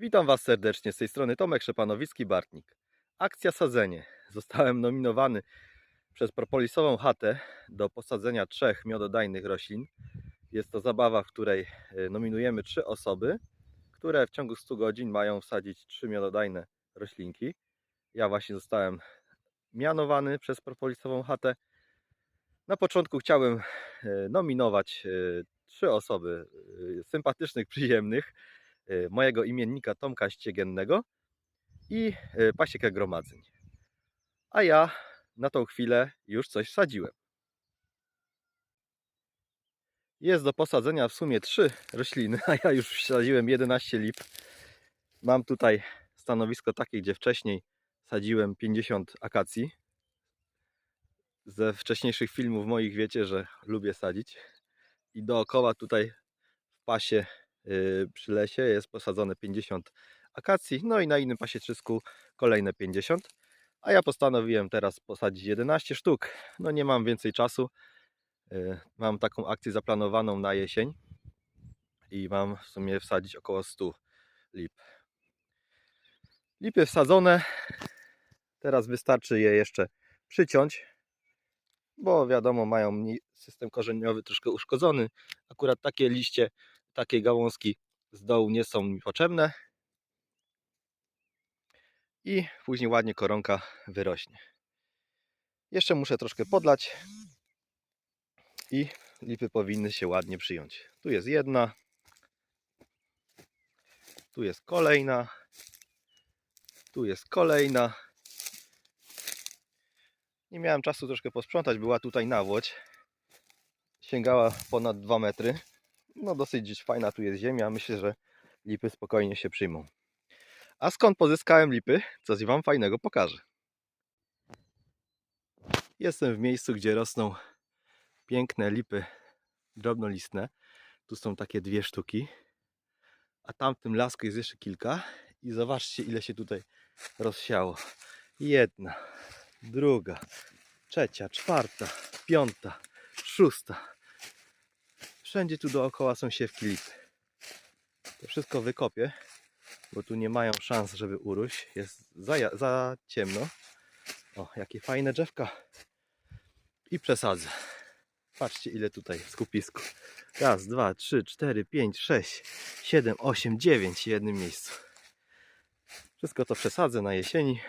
Witam Was serdecznie z tej strony Tomek Szepanowicki-Bartnik. Akcja sadzenie. Zostałem nominowany przez propolisową chatę do posadzenia trzech miododajnych roślin. Jest to zabawa, w której e, nominujemy trzy osoby, które w ciągu 100 godzin mają wsadzić trzy miododajne roślinki. Ja właśnie zostałem mianowany przez propolisową chatę. Na początku chciałem e, nominować e, trzy osoby sympatycznych, przyjemnych mojego imiennika Tomka Ściegiennego i e, pasiekę gromadzeń. A ja na tą chwilę już coś wsadziłem. Jest do posadzenia w sumie trzy rośliny, a ja już wsadziłem 11 lip. Mam tutaj stanowisko takie, gdzie wcześniej sadziłem 50 akacji. Ze wcześniejszych filmów moich wiecie, że lubię sadzić. I dookoła tutaj w pasie przy lesie jest posadzone 50 akacji. No i na innym pasieczysku kolejne 50. A ja postanowiłem teraz posadzić 11 sztuk. No nie mam więcej czasu. Yy, Mam taką akcję zaplanowaną na jesień. I mam w sumie wsadzić około 100 lip. Lipy wsadzone. Teraz wystarczy je jeszcze przyciąć, bo wiadomo, mają system korzeniowy troszkę uszkodzony. Akurat takie liście, takie gałązki z dołu nie są mi potrzebne. I później ładnie koronka wyrośnie. Jeszcze muszę troszkę podlać i lipy powinny się ładnie przyjąć. Tu jest jedna, tu jest kolejna, tu jest kolejna. Nie miałem czasu troszkę posprzątać, była tutaj nawłoć. Sięgała ponad 2 metry. No dosyć fajna tu jest ziemia, myślę, że lipy spokojnie się przyjmą. A skąd pozyskałem lipy? Coś Wam fajnego pokażę. Jestem w miejscu, gdzie rosną piękne lipy drobnolistne. Tu są takie dwie sztuki. A tam w tym lasku jest jeszcze kilka. I zobaczcie, ile się tutaj rozsiało. Jedna, druga, trzecia, czwarta, piąta, szósta. Wszędzie tu dookoła są siewki lipy. To wszystko wykopię, bo tu nie mają szans, żeby urósł. Jest za, za ciemno. O, jakie fajne drzewka. I przesadzę. Patrzcie, ile tutaj w skupisku. Raz, dwa, trzy, cztery, pięć, sześć, siedem, osiem, dziewięć w jednym miejscu. Wszystko to przesadzę na jesieni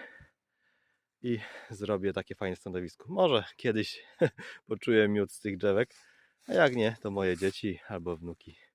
i zrobię takie fajne stanowisko. Może kiedyś poczuję miód z tych drzewek, a jak nie, to moje dzieci albo wnuki